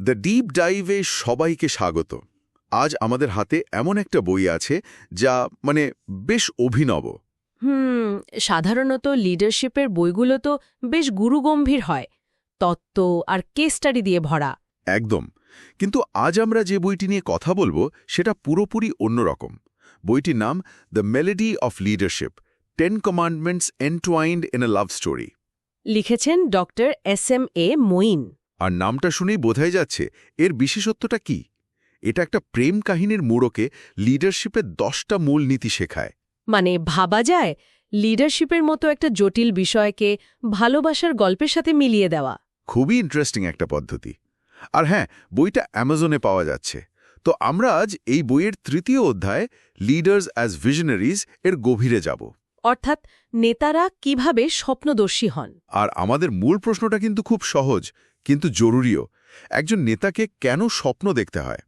The deep ডাইভে সবাইকে স্বাগত। আজ আমাদের হাতে এমন একটা বই আছে যা মানে বেশ অভিনব। হুম সাধারণত লিডারশিপের বইগুলো তো বেশ গুরুগম্ভীর হয়। তত্ত্ব আর কেস স্টাডি দিয়ে ভরা। একদম। কিন্তু আজ আমরা যে বইটি নিয়ে কথা বলব সেটা পুরোপুরি অন্যরকম বইটির নাম the melody of leadership ten commandments entwined in a love story লিখেছেন doctor S M A Moin. আর নামটা শুনেই বোঝাই যাচ্ছে এর বিশেষত্বটা কি? এটা একটা প্রেম কাহিনীর মোড়কে লিডারশিপের দশটা মূল নীতি শেখায়। মানে ভাবা যায় লিডারশিপের মতো একটা জটিল বিষয়কে ভালোবাসার গল্পের সাথে মিলিয়ে দেওয়া। খুবই ইন্টারেস্টিং একটা পদ্ধতি। আর হ্যাঁ বইটা অ্যামাজনে পাওয়া যাচ্ছে। তো আমরা আজ এই বইয়ের তৃতীয় অধ্যায় লিডার্স অ্যাজ ভিশনারিজ এর গভীরে যাব। অর্থাৎ নেতারা কীভাবে স্বপ্নদর্শী হন। আর আমাদের মূল প্রশ্নটা কিন্তু খুব সহজ কিন্তু জরুরিও। একজন নেতাকে কেন স্বপ্ন দেখতে হয়?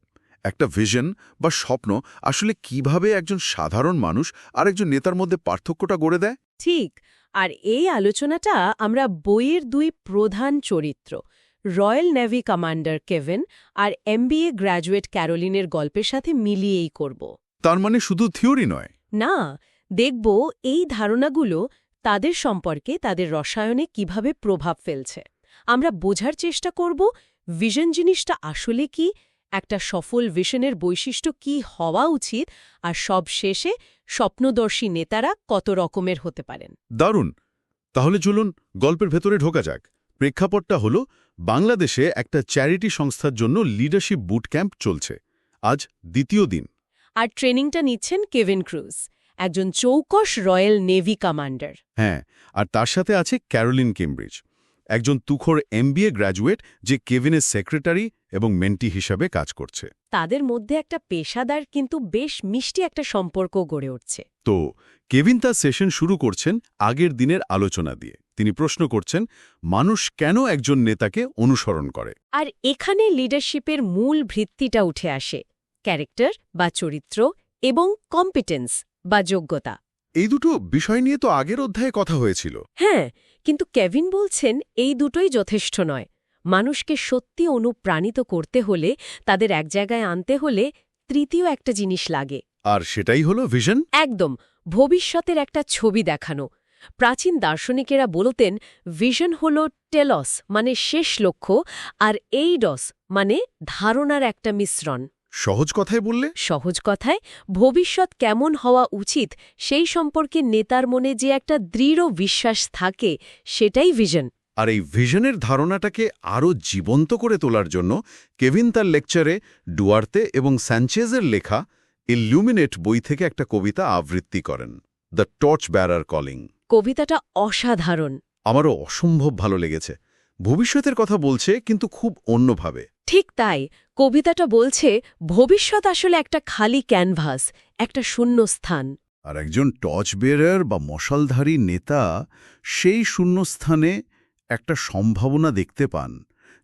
একটা ভিশন বা স্বপ্ন আসলে কীভাবে একজন সাধারণ মানুষ আর একজন নেতার মধ্যে পার্থক্যটা গড়ে দেয়? ঠিক আর এই আলোচনাটা আমরা বইয়ের দুই প্রধান চরিত্র রয়্যাল নেভি কমান্ডার কেভেন আর এমবিএ গ্র্যাজুয়েট ক্যারোলিনের গল্পের সাথে মিলিয়েই করব। তার মানে শুধু থিওরি নয়? না দেখব এই ধারণাগুলো তাদের সম্পর্কে তাদের রসায়নে কীভাবে প্রভাব ফেলছে। আমরা বোঝার চেষ্টা করব ভিশন জিনিসটা আসলে কি একটা সফল ভিশনের বৈশিষ্ট্য কি হওয়া উচিত আর সব শেষে স্বপ্নদর্শী নেতারা কত রকমের হতে পারেন। দারুণ! তাহলে চলুন গল্পের ভেতরে ঢোকা যাক। প্রেক্ষাপটটা হলো বাংলাদেশে একটা চ্যারিটি সংস্থার জন্য লিডারশিপ বুট ক্যাম্প চলছে। আজ দ্বিতীয় দিন। আর ট্রেনিংটা নিচ্ছেন কেভিন ক্রুজ। একজন চৌকস রয়্যাল নেভি কমান্ডার। হ্যাঁ আর তার সাথে আছে ক্যারোলিন কেমব্রিজ একজন তুখোর এমবিএ গ্র্যাজুয়েট যে কেভিনের সেক্রেটারি এবং মেন্টি হিসাবে কাজ করছে। তাদের মধ্যে একটা পেশাদার কিন্তু বেশ মিষ্টি একটা সম্পর্ক গড়ে উঠছে। তো কেভিন তার সেশন শুরু করছেন আগের দিনের আলোচনা দিয়ে। তিনি প্রশ্ন করছেন মানুষ কেন একজন নেতাকে অনুসরণ করে? আর এখানে লিডারশিপের মূল ভিত্তিটা উঠে আসে ক্যারেক্টার বা চরিত্র এবং কম্পিটেন্স। বা যোগ্যতা। এই দুটো বিষয় নিয়ে তো আগের অধ্যায়ে কথা হয়েছিল। হ্যাঁ কিন্তু কেভিন বলছেন এই দুটোই যথেষ্ট নয়। মানুষকে সত্যি অনুপ্রাণিত করতে হলে তাদের এক জায়গায় আনতে হলে তৃতীয় একটা জিনিস লাগে। আর সেটাই হলো ভিশন একদম ভবিষ্যতের একটা ছবি দেখানো। প্রাচীন দার্শনিকেরা বলতেন ভিশন হল টেলস মানে শেষ লক্ষ্য আর এইডস মানে ধারণার একটা মিশ্রণ। সহজ কথায় বললে? সহজ কথায় ভবিষ্যৎ কেমন হওয়া উচিত সেই সম্পর্কে নেতার মনে যে একটা দৃঢ় বিশ্বাস থাকে সেটাই ভিশন আর এই ভিশনের ধারণাটাকে আরও জীবন্ত করে তোলার জন্য কেভিন তার লেকচারে ডুয়ার্তে এবং স্যাঞ্চেজের লেখা ইল্লুমিনেট বই থেকে একটা কবিতা আবৃত্তি করেন দ্য টর্চ ব্যারার কলিং কবিতাটা অসাধারণ। আমারও অসম্ভব ভালো লেগেছে। ভবিষ্যতের কথা বলছে কিন্তু খুব অন্যভাবে। ঠিক তাই কবিতাটা বলছে ভবিষ্যৎ আসলে একটা খালি ক্যানভাস একটা শূন্য স্থান আর একজন টর্চ বেয়ারার বা মশালধারী নেতা সেই শূন্যস্থানে একটা সম্ভাবনা দেখতে পান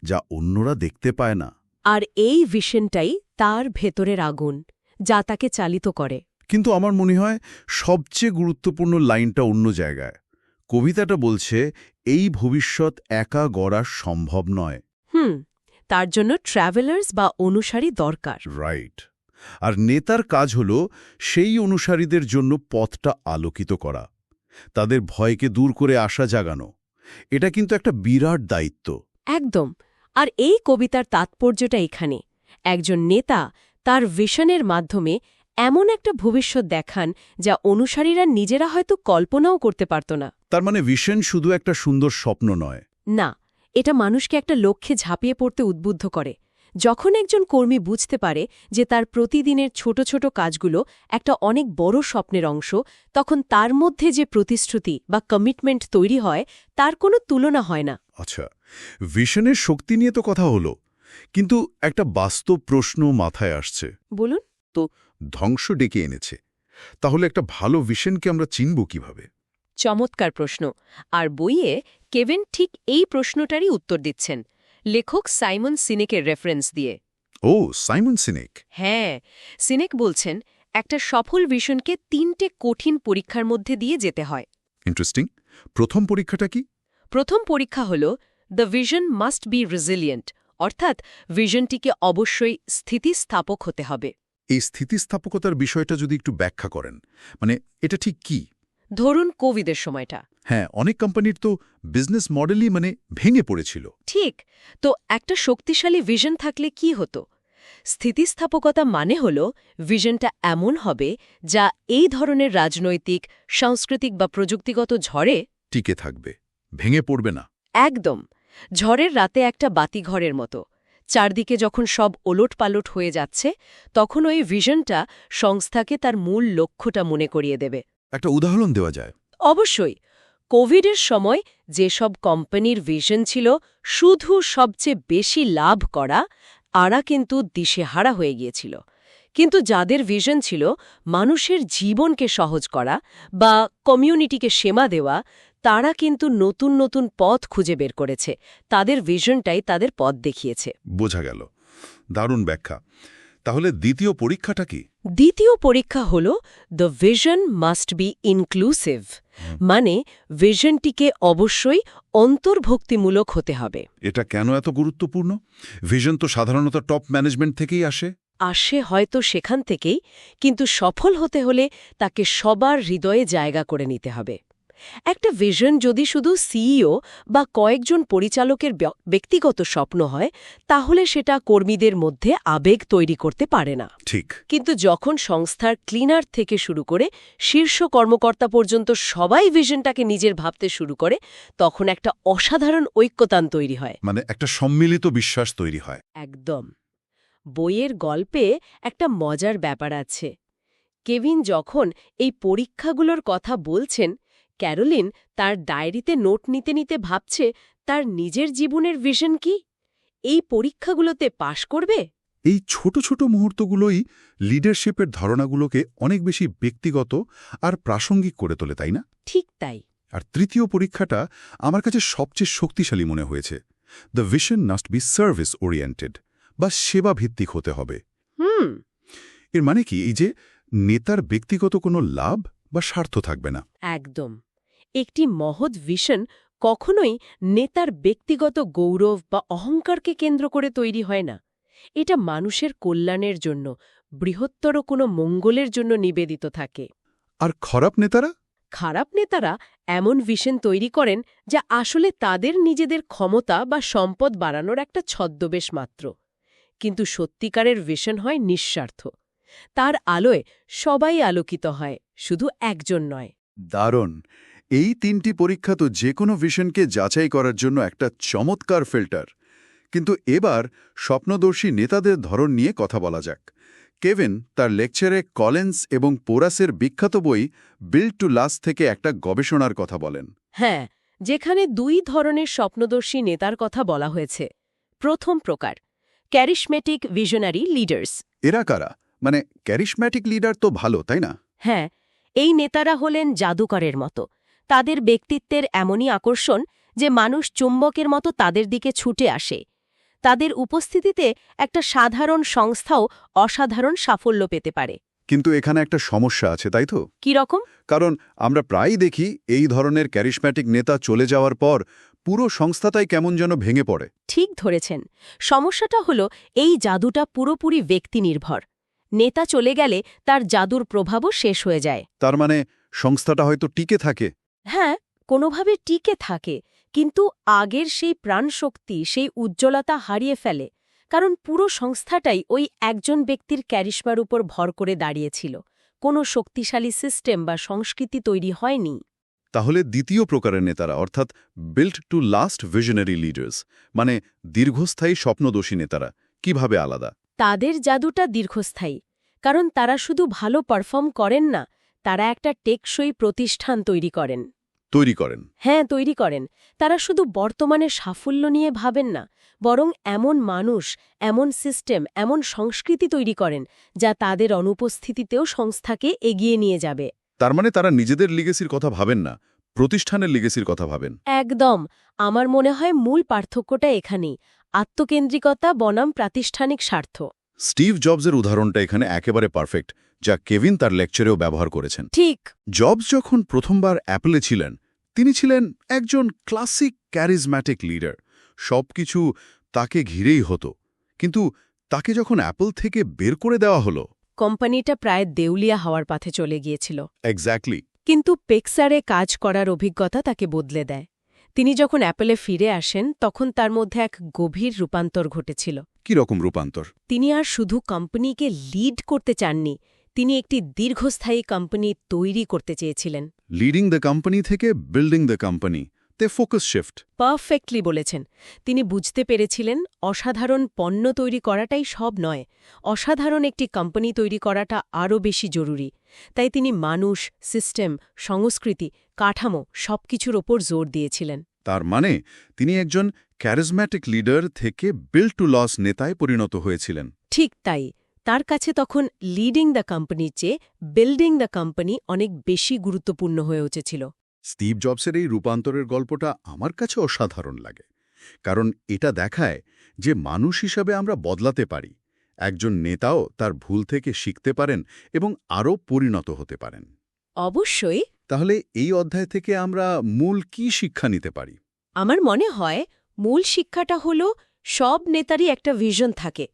যা অন্যরা দেখতে পায় না। আর এই ভিশনটাই তার ভেতরের আগুন যা তাকে চালিত করে। কিন্তু আমার মনে হয় সবচেয়ে গুরুত্বপূর্ণ লাইনটা অন্য জায়গায়। কবিতাটা বলছে এই ভবিষ্যৎ একা গড়া সম্ভব নয়। হুম তার জন্য ট্র্যাভেলার্স বা অনুসারী দরকার। রাইট আর নেতার কাজ হল সেই অনুসারীদের জন্য পথটা আলোকিত করা। তাদের ভয়কে দূর করে আসা জাগানো। এটা কিন্তু একটা বিরাট দায়িত্ব। একদম। আর এই কবিতার তাৎপর্যটা এখানে। একজন নেতা তার ভিশনের মাধ্যমে এমন একটা ভবিষ্যৎ দেখান যা অনুসারীরা নিজেরা হয়তো কল্পনাও করতে পারত না। তার মানে ভিশন শুধু একটা সুন্দর স্বপ্ন নয়। না এটা মানুষকে একটা লক্ষ্যে ঝাঁপিয়ে পড়তে উদ্বুদ্ধ করে। যখন একজন কর্মী বুঝতে পারে যে তার প্রতিদিনের ছোট ছোট কাজগুলো একটা অনেক বড় স্বপ্নের অংশ তখন তার মধ্যে যে প্রতিশ্রুতি বা কমিটমেন্ট তৈরি হয় তার কোনো তুলনা হয় না। আচ্ছা ভিশনের শক্তি নিয়ে তো কথা হলো কিন্তু একটা বাস্তব প্রশ্ন মাথায় আসছে। বলুন। তো ধ্বংস ডেকে এনেছে তাহলে একটা ভালো ভিশনকে আমরা চিনব কীভাবে? চমৎকার প্রশ্ন। আর বইয়ে কেভেন ঠিক এই প্রশ্নটারই উত্তর দিচ্ছেন। লেখক সাইমন সিনেকের রেফারেন্স দিয়ে। ও সাইমন সিনেক। হ্যাঁ সিনেক বলছেন একটা সফল ভিশনকে তিনটে কঠিন পরীক্ষার মধ্যে দিয়ে যেতে হয়। ইন্টারেস্টিং প্রথম পরীক্ষাটা কি? প্রথম পরীক্ষা হল the vision must be resilient অর্থাৎ ভিশনটিকে অবশ্যই স্থিতিস্থাপক হতে হবে। এই স্থিতিস্থাপকতার বিষয়টা যদি একটু ব্যাখ্যা করেন মানে এটা ঠিক কি? ধরুন কোভিডের সময়টা। হ্যাঁ অনেক কোম্পানির তো বিজনেস মডেলই মানে ভেঙে পড়েছিল। ঠিক তো একটা শক্তিশালী ভিশন থাকলে কি হতো? স্থিতিস্থাপকতা মানে হল ভিশনটা এমন হবে যা এই ধরনের রাজনৈতিক সাংস্কৃতিক বা প্রযুক্তিগত ঝড়ে টিকে থাকবে ভেঙে পড়বে না। একদম ঝড়ের রাতে একটা বাতিঘরের মতো। চারদিকে যখন সব ওলটপালট হয়ে যাচ্ছে তখন ওই ভিশনটা সংস্থাকে তার মূল লক্ষ্যটা মনে করিয়ে দেবে। একটা উদাহরণ দেওয়া যায়। অবশ্যই কোভিডের সময় যেসব কোম্পানির ভিশন ছিল শুধু সবচেয়ে বেশি লাভ করা আরা কিন্তু দিশেহারা হয়ে গিয়েছিল। কিন্তু যাদের ভিশন ছিল মানুষের জীবনকে সহজ করা বা কমিউনিটিকে সেমা দেওয়া তারা কিন্তু নতুন নতুন পথ খুঁজে বের করেছে। তাদের ভিশনটাই তাদের পথ দেখিয়েছে। বোঝা গেল। দারুণ ব্যাখ্যা। তাহলে দ্বিতীয় পরীক্ষাটা কি? দ্বিতীয় পরীক্ষা হল the vision must be inclusive মানে ভিশনটিকে অবশ্যই অন্তর্ভুক্তিমূলক হতে হবে। এটা কেন এত গুরুত্বপূর্ণ? ভিশন তো সাধারণত টপ ম্যানেজমেন্ট থেকেই আসে। আসে হয়তো সেখান থেকেই কিন্তু সফল হতে হলে তাকে সবার হৃদয়ে জায়গা করে নিতে হবে। একটা ভিশন যদি শুধু সিইও বা কয়েকজন পরিচালকের ব্য- ব্যক্তিগত স্বপ্ন হয় তাহলে সেটা কর্মীদের মধ্যে আবেগ তৈরি করতে পারে না। ঠিক। কিন্তু যখন সংস্থার ক্লিনার থেকে শুরু করে শীর্ষ কর্মকর্তা পর্যন্ত সবাই ভিশনটাকে নিজের ভাবতে শুরু করে তখন একটা অসাধারণ ঐক্যতান তৈরি হয়। মানে একটা সম্মিলিত বিশ্বাস তৈরি হয়। একদম। বইয়ের গল্পে একটা মজার ব্যাপার আছে। কেভিন যখন এই পরীক্ষাগুলোর কথা বলছেন ক্যারোলিন তার ডায়েরিতে নোট নিতে নিতে ভাবছে তার নিজের জীবনের ভিশন কি? এই পরীক্ষাগুলোতে পাশ করবে? এই ছোট ছোট মুহূর্তগুলোই লিডারশিপের ধারণাগুলোকে অনেক বেশি ব্যক্তিগত আর প্রাসঙ্গিক করে তোলে তাই না? ঠিক তাই। আর তৃতীয় পরীক্ষাটা আমার কাছে সবচেয়ে শক্তিশালী মনে হয়েছে। The vision must be service oriented বা সেবা ভিত্তিক হতে হবে। হুম। এর মানে কি? এই যে নেতার ব্যক্তিগত কোনো লাভ বা স্বার্থ থাকবে না। একদম। একটি মহৎ ভিশন কখনোই নেতার ব্যক্তিগত গৌরব বা অহংকারকে কেন্দ্র করে তৈরি হয় না। এটা মানুষের কল্যাণের জন্য বৃহত্তর কোনো মঙ্গলের জন্য নিবেদিত থাকে। আর খারাপ নেতারা? খারাপ নেতারা এমন ভিশন তৈরি করেন যা আসলে তাদের নিজেদের ক্ষমতা বা সম্পদ বাড়ানোর একটা ছদ্মবেশ মাত্র। কিন্তু সত্যিকারের ভিশন হয় নিঃস্বার্থ। তার আলোয় সবাই আলোকিত হয় শুধু একজন নয়। দারুণ! এই তিনটি পরীক্ষা তো যে কোনো ভিশনকে যাচাই করার জন্য একটা চমৎকার ফিল্টার কিন্তু এবার স্বপ্নদর্শী নেতাদের ধরন নিয়ে কথা বলা যাক। কেভিন তার লেকচারে কলেন্স এবং পোরাসের বিখ্যাত বই বিল্ড টু লাস্ট থেকে একটা গবেষণার কথা বলেন। হ্যাঁ যেখানে দুই ধরনের স্বপ্নদর্শী নেতার কথা বলা হয়েছে। প্রথম প্রকার ক্যারিশমেটিক ভিশনারি লিডার্স এরা কারা? মানে ক্যারিশম্যাটিক লিডার তো ভালো তাই না? হ্যাঁ এই নেতারা হলেন জাদুকরের মতো। তাদের ব্যক্তিত্বের এমনই আকর্ষণ যে মানুষ চুম্বকের মতো তাদের দিকে ছুটে আসে। তাদের উপস্থিতিতে একটা সাধারণ সংস্থাও অসাধারণ সাফল্য পেতে পারে। কিন্তু এখানে একটা সমস্যা আছে তাই তো? কীরকম কারণ আমরা প্রায়ই দেখি এই ধরনের ক্যারিশম্যাটিক নেতা চলে যাওয়ার পর পুরো সংস্থাটাই কেমন যেন ভেঙে পড়ে। ঠিক ধরেছেন। সমস্যাটা হলো এই জাদুটা পুরোপুরি ব্যক্তি নির্ভর নেতা চলে গেলে তার জাদুর প্রভাবও শেষ হয়ে যায়। তার মানে সংস্থাটা হয়তো টিকে থাকে। হ্যাঁ কোনোভাবে টিকে থাকে কিন্তু আগের সেই প্রাণশক্তি সেই উজ্জ্বলতা হারিয়ে ফেলে কারণ পুরো সংস্থাটাই ওই একজন ব্যক্তির ক্যারিশমার উপর ভর করে দাঁড়িয়েছিল। কোনো শক্তিশালী সিস্টেম বা সংস্কৃতি তৈরি হয়নি। তাহলে দ্বিতীয় প্রকারের নেতারা অর্থাৎ build to last visionary leaders মানে দীর্ঘস্থায়ী স্বপ্নদোষী নেতারা কীভাবে আলাদা? তাদের জাদুটা দীর্ঘস্থায়ী কারণ তারা শুধু ভালো পারফর্ম করেন না তারা একটা টেকসই প্রতিষ্ঠান তৈরি করেন। তৈরি করেন। হ্যাঁ তৈরি করেন। তারা শুধু বর্তমানে সাফল্য নিয়ে ভাবেন না বরং এমন মানুষ এমন সিস্টেম এমন সংস্কৃতি তৈরি করেন যা তাদের অনুপস্থিতিতেও সংস্থাকে এগিয়ে নিয়ে যাবে। তার মানে তারা নিজেদের লিগেসির কথা ভাবেন না প্রতিষ্ঠানের লিগেসির কথা ভাবেন। একদম। আমার মনে হয় মূল পার্থক্যটা এখানেই আত্মকেন্দ্রিকতা বনাম প্রাতিষ্ঠানিক স্বার্থ। স্টিভ জবসের উদাহরণটা এখানে একেবারে পারফেক্ট যা কেভিন তার লেকচারেও ব্যবহার করেছেন। ঠিক। জবস যখন প্রথমবার অ্যাপলে ছিলেন তিনি ছিলেন একজন ক্লাসিক ক্যারিজম্যাটিক লিডার। সবকিছু তাকে ঘিরেই হতো। কিন্তু তাকে যখন অ্যাপল থেকে বের করে দেওয়া হলো কোম্পানিটা প্রায় দেউলিয়া হওয়ার পথে চলে গিয়েছিল। এক্স্যাক্টলি কিন্তু পেক্সারে কাজ করার অভিজ্ঞতা তাকে বদলে দেয়। তিনি যখন অ্যাপেলে ফিরে আসেন তখন তার মধ্যে এক গভীর রূপান্তর ঘটেছিল। কি রকম রূপান্তর? তিনি আর শুধু কোম্পানিকে লিড করতে চাননি তিনি একটি দীর্ঘস্থায়ী কোম্পানি তৈরি করতে চেয়েছিলেন। লিডিং দ্য কোম্পানি থেকে বিল্ডিং দ্য কোম্পানি তে ফোকাস শিফট পারফেক্টলি বলেছেন। তিনি বুঝতে পেরেছিলেন অসাধারণ পণ্য তৈরি করাটাই সব নয় অসাধারণ একটি কোম্পানি তৈরি করাটা আরও বেশি জরুরি। তাই তিনি মানুষ সিস্টেম সংস্কৃতি কাঠামো সবকিছুর ওপর জোর দিয়েছিলেন। তার মানে তিনি একজন ক্যারিজম্যাটিক লিডার থেকে বিল্ড টু লস নেতায় পরিণত হয়েছিলেন। ঠিক তাই। তার কাছে তখন লিডিং দ্য কোম্পানির চেয়ে বিল্ডিং দ্য কোম্পানি অনেক বেশি গুরুত্বপূর্ণ হয়ে উঠেছিল। স্টিভ জবসের এই রূপান্তরের গল্পটা আমার কাছে অসাধারণ লাগে কারণ এটা দেখায় যে মানুষ হিসাবে আমরা বদলাতে পারি একজন নেতাও তার ভুল থেকে শিখতে পারেন এবং আরও পরিণত হতে পারেন। অবশ্যই। তাহলে এই অধ্যায় থেকে আমরা মূল কি শিক্ষা নিতে পারি? আমার মনে হয় মূল শিক্ষাটা হল সব নেতারই একটা ভিশন থাকে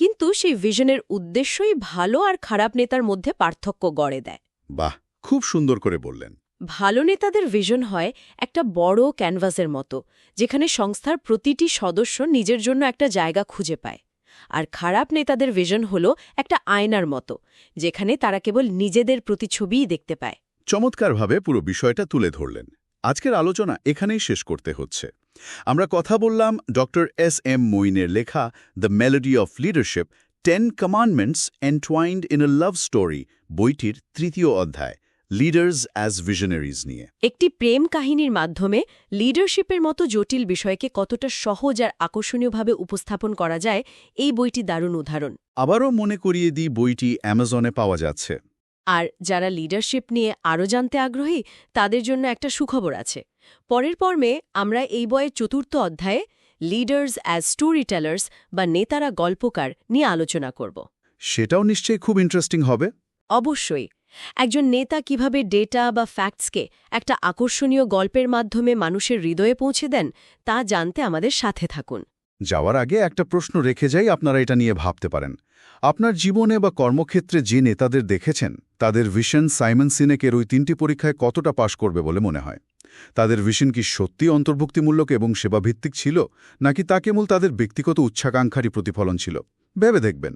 কিন্তু সেই ভিশনের উদ্দেশ্যই ভালো আর খারাপ নেতার মধ্যে পার্থক্য গড়ে দেয়। বাহ খুব সুন্দর করে বললেন। ভালো নেতাদের ভিশন হয় একটা বড় ক্যানভাসের মতো যেখানে সংস্থার প্রতিটি সদস্য নিজের জন্য একটা জায়গা খুঁজে পায়। আর খারাপ নেতাদের ভিশন হল একটা আয়নার মতো যেখানে তারা কেবল নিজেদের প্রতিছবিই দেখতে পায়। চমৎকারভাবে পুরো বিষয়টা তুলে ধরলেন। আজকের আলোচনা এখানেই শেষ করতে হচ্ছে। আমরা কথা বললাম ডক্টর এস এম মইনের লেখা the melody of leadership ten commandments entwined in a love story বইটির তৃতীয় অধ্যায় লিডার্স অ্যাজ ভিশনারিজ নিয়ে। একটি প্রেম কাহিনীর মাধ্যমে লিডারশিপের মতো জটিল বিষয়কে কতটা সহজ আর আকর্ষণীয়ভাবে উপস্থাপন করা যায় এই বইটি দারুণ উদাহরণ। আবারও মনে করিয়ে দিই বইটি অ্যামাজনে পাওয়া যাচ্ছে। আর যারা লিডারশিপ নিয়ে আরও জানতে আগ্রহী তাদের জন্য একটা সুখবর আছে। পরের পর্বে আমরা এই বইয়ের চতুর্থ অধ্যায়ে লিডার্স অ্যাজ স্টোরি টেলার্স বা নেতারা গল্পকার নিয়ে আলোচনা করব। সেটাও নিশ্চয়ই খুব ইন্টারেস্টিং হবে। অবশ্যই। একজন নেতা কীভাবে ডেটা বা ফ্যাক্টসকে একটা আকর্ষণীয় গল্পের মাধ্যমে মানুষের হৃদয়ে পৌঁছে দেন তা জানতে আমাদের সাথে থাকুন। যাওয়ার আগে একটা প্রশ্ন রেখে যাই আপনারা এটা নিয়ে ভাবতে পারেন। আপনার জীবনে বা কর্মক্ষেত্রে যে নেতাদের দেখেছেন তাদের ভিশন সাইমন সিনেকের ওই তিনটি পরীক্ষায় কতটা পাশ করবে বলে মনে হয়? তাদের ভিশন কি সত্যি অন্তর্ভুক্তিমূলক এবং সেবাভিত্তিক ছিল, নাকি তা কেবল তাদের ব্যক্তিগত উচ্চাকাঙ্ক্ষারই প্রতিফলন ছিল? ভেবে দেখবেন।